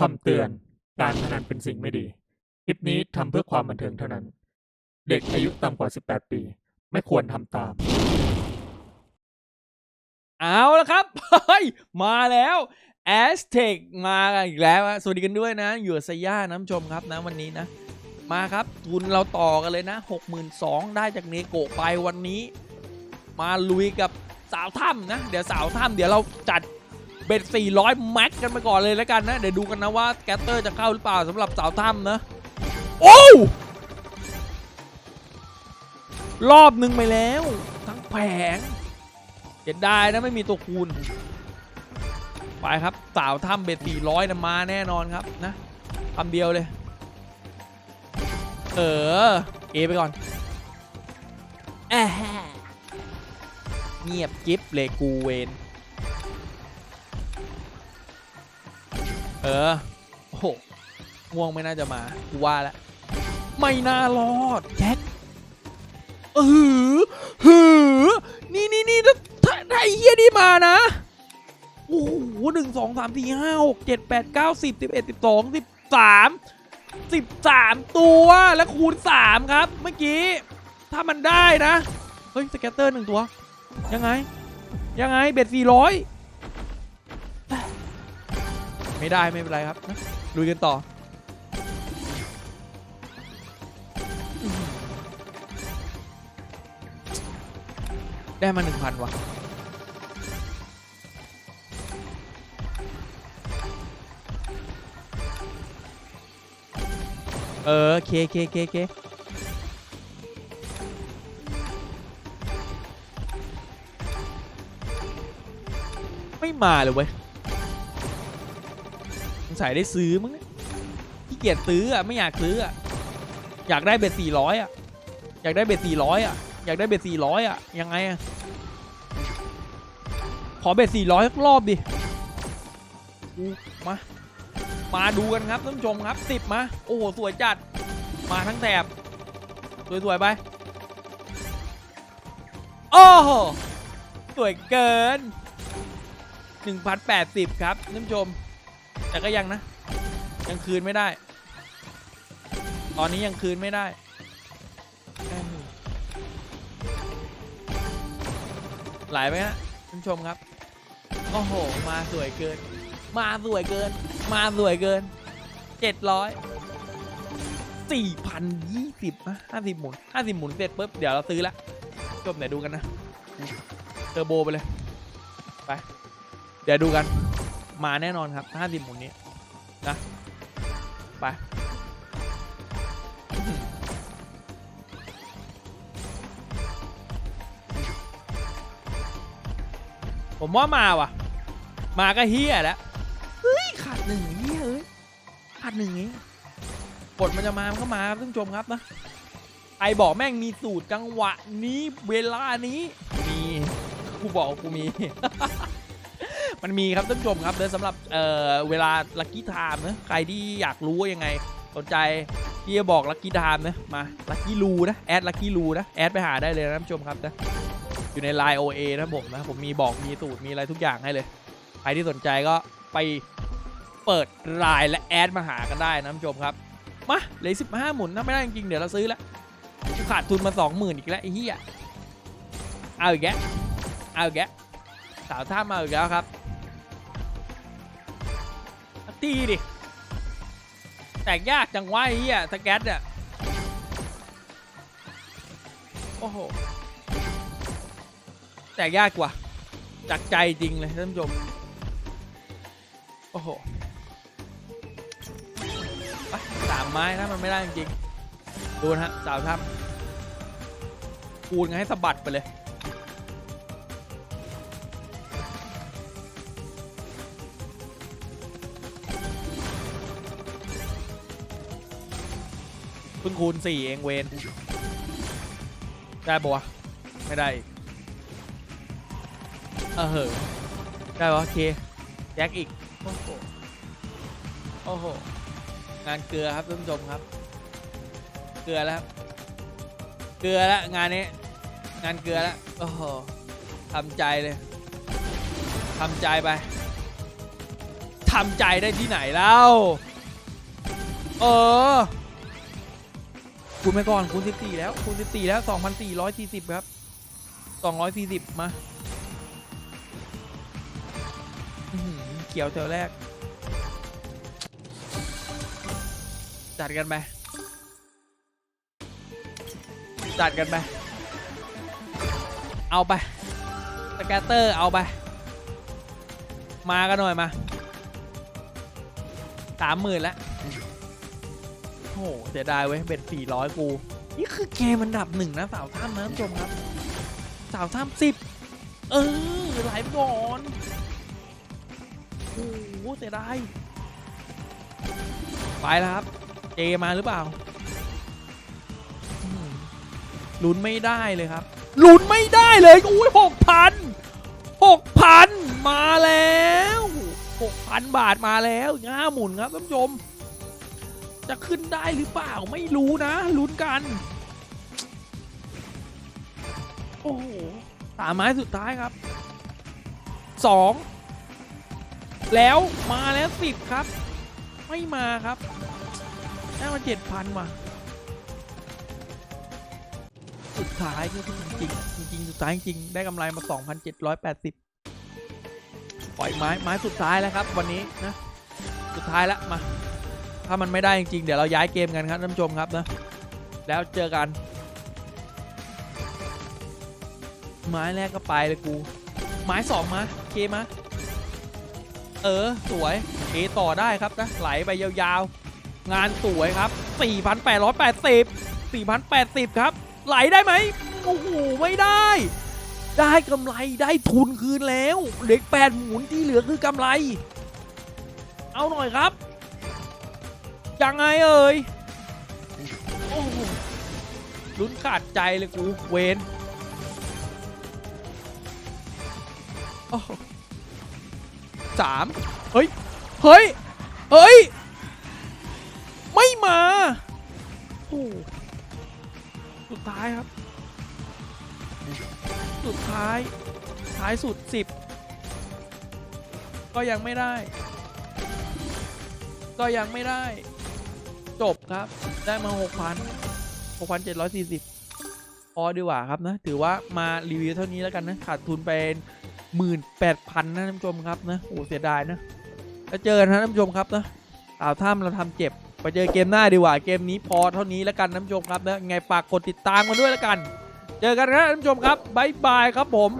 คำเตือน การพนันเป็นสิ่งไม่ดี คลิปนี้ทำเพื่อความบันเทิงเท่านั้น เด็กอายุต่ำกว่า 18 ปี ไม่ควรทำตาม เอาละครับ เฮ้ย มาแล้วแอสเทคมาอีกแล้วอะสวัสดีกันด้วยนะ อยู่กับสยาน้ำชมครับนะวันนี้นะ มาครับ ทุนเราต่อกันเลยนะ 62,000ได้จากเนโกะไปวันนี้ มาลุยกับสาวถ้ำนะ เดี๋ยวสาวถ้ำเดี๋ยวเราจัด เบ็ด400 แม็กกันไปก่อนเลยแล้วกันนะ เดี๋ยวดูกันนะว่าแกตเตอร์จะเข้าหรือเปล่าสำหรับสาวถ้ำนะ โอ้ รอบหนึ่งไปแล้ว ทั้งแผงเสียดายนะไม่มีตัวคูณ ไปครับสาวถ้ำเบ็ดสี่ร้อยนะมาแน่นอนครับนะคำเดียวเลย เออ เอไปก่อนแอะเงียบกิ๊บเลยกูเวน เออ โอ้โหง่วงไม่น่าจะมากูว่าแล้วไม่น่ารอดแจ็คเออหือนี่นี่นี่ถ้าถ้าไอ้เฮียนี่มานะ โอ้โหหนึ่งสองสามสี่ห้าหกเจ็ดแปดเก้าสิบสิบเอ็ดสิบสองสิบสามสิบสามตัวแล้วคูณสามครับ เมื่อกี้ ถ้ามันได้นะ เฮ้ย สแกตเตอร์หนึ่งตัว ยังไง ยังไง เบ็ดสี่ร้อย ไม่ได้ไม่เป็นไรครับลุยกันต่อได้มาหนึ่งพันวะเออ เค เค เค เค ไม่มาเลยเว้ย สงสัยได้ซื้อมั้งเนี่ยขี้เกียจซื้ออะไม่อยากซื้ออะอยากได้เบ็ดสี่ร้อยอะอยากได้เบ็ดสี่ร้อยอะอยากได้เบ็ดสี่ร้อยอะยังไงอะขอเบ็ดสี่ร้อยรอบดิมา มาดูกันครับท่านผู้ชมครับสิบมาโอ้โหสวยจัดมาทั้งแถบสวยๆไปโอ้โหสวยเกิน 1,080 ครับท่านผู้ชม แต่ก็ยังนะ ยังคืนไม่ได้ ตอนนี้ยังคืนไม่ได้เอ้ยไหลไปฮะท่านผู้ชมครับโอ้โห มาสวยเกิน มาสวยเกิน มาสวยเกินเจ็ดร้อยสี่พันยี่สิบห้าสิบหมุนห้าสิบหมุนเสร็จปุ๊บ เดี๋ยวเราซื้อละจบไหนดูกันนะเทอร์โบไปเลย ไป เดี๋ยวดูกัน มาแน่นอนครับห้าสิบหมุนนี้นะไปผมว่ามาว่ะ มาก็เฮียแล้วเฮ้ยขาดหนึ่งเฮียเอ้ยขาดหนึ่งเองกดมันจะมามันก็มาครับท่านผู้ชมครับนะใครบอกแม่งมีสูตรจังหวะนี้เวลานี้มีกูบอกกูมี มันมีครับท่านผู้ชมครับเดี๋ยวสำหรับเอ่อเวลาลัคกี้ไทม์นะใครที่อยากรู้ว่ายังไงสนใจที่จะบอกลัคกี้ไทม์นะมาลัคกี้ลูนะแอดลัคกี้ลูนะแอดไปหาได้เลยนะท่านผู้ชมครับนะอยู่ใน Line OA นะผมนะผมมีบอกมีสูตรมีอะไรทุกอย่างให้เลย ใครที่สนใจก็ไปเปิดไลน์และแอดมาหากันได้นะท่านผู้ชมครับมาเลือสิบห้าหมุนถ้าไม่ได้จริงๆเดี๋ยวเราซื้อแล้วขาดทุนมาสองหมื่นอีกแล้วไอ้เหี้ยเอาอีกแกะเอาอีกแกะสาวท่ามาอีกแล้วครับ ตีดิ แตกยากจังวะไอ้เหี้ยสแกตเนี่ยโอ้โห แตกยากกว่า จากใจจริงเลยท่านผู้ชม โอ้โหสามไม้นะมันไม่ได้จริง ดูนะฮะสาวทับคูณกันให้สะบัดไปเลย พิ่งคูณสี่เองเวนได้ปะวะไม่ได้เออเหอได้ปะโอเคแจ็คอีก โอ้โหโอ้โหงานเกลือครับท่านผู้ชมครับ เกลือแล้วครับเกลือแล้วงานนี้ งานเกลือแล้วโอ้โหทำใจเลยทำใจไปททำใจได้ที่ไหนแล้วเออ คูณไปก่อนคูณ14 แล้วคูณ14 แล้ว 2,440 ครับ 240 มาเขียวแถวแรก จัดกันไปจัดกันไปเอาไปสแกตเตอร์เอาไป มากันหน่อยมาสามหมื่นแล้ว โอ้โหเสียดายเว้ยเบ็ดสี่ร้อยกู นี่คือเกมอันดับหนึ่งนะสาวท่ามนะท่านผู้ชมครับ สาวท่ามสิบเออไหลไปก่อนโอ้โหเสียดาย ไปแล้วครับ เจมาหรือเปล่าลุ้นไม่ได้เลยครับลุ้นไม่ได้เลยอุ้ยหกพันหกพันมาแล้วหกพันบาทมาแล้วห้าหมุนครับท่านผู้ชม จะขึ้นได้หรือเปล่าไม่รู้นะลุ้นกัน โอ้โหสามไม้สุดท้ายครับสองแล้วมาแล้วสิบครับ ไม่มาครับได้มาเจ็ดพันว่ะสุดท้ายก็คือจริงจริงสุดท้ายจริงได้กำไรมา 2,780 ปล่อยไม้ไม้สุดท้ายแล้วครับ วันนี้นะ สุดท้ายแล้วมา ถ้ามันไม่ได้จริงๆเดี๋ยวเราย้ายเกมกันครับท่านผู้ชมครับนะแล้วเจอกัน ไม้แรกก็ไปเลยกู ไม้สองมาเคมาเออ สวยเคต่อได้ครับนะไหลไปยาวๆ งานสวยครับ 4,880 4,080 ครับ ไหลได้ไหมโอ้โหไม่ได้ ได้กำไรได้ทุนคืนแล้ว เด็กแปดหมุนที่เหลือคือกำไร เอาหน่อยครับ ยังไงเอ่ยลุ้นขาดใจเลยกูเวนสามเฮ้ย เฮ้ย เฮ้ย ไม่มาโอ้สุดท้ายครับ สุดท้าย ท้ายสุด10ก็ยังไม่ได้ ก็ยังไม่ได้ จบครับ ได้มา 6,000 6,740 พอดีกว่าครับนะ ถือว่ามารีวิวเท่านี้แล้วกันนะ ขาดทุนเป็น18,000 นะท่านผู้ชมครับนะ โอ้เสียดายนะแล้วเจอกันนะท่านผู้ชมครับนะสาวถ้ำเราทำเจ็บไปเจอเกมหน้าดีกว่า เกมนี้พอเท่านี้แล้วกันท่านผู้ชมครับนะไงฝากกดติดตามมาด้วยแล้วกัน เจอกันครับท่านผู้ชมครับบ๊ายบายครับผม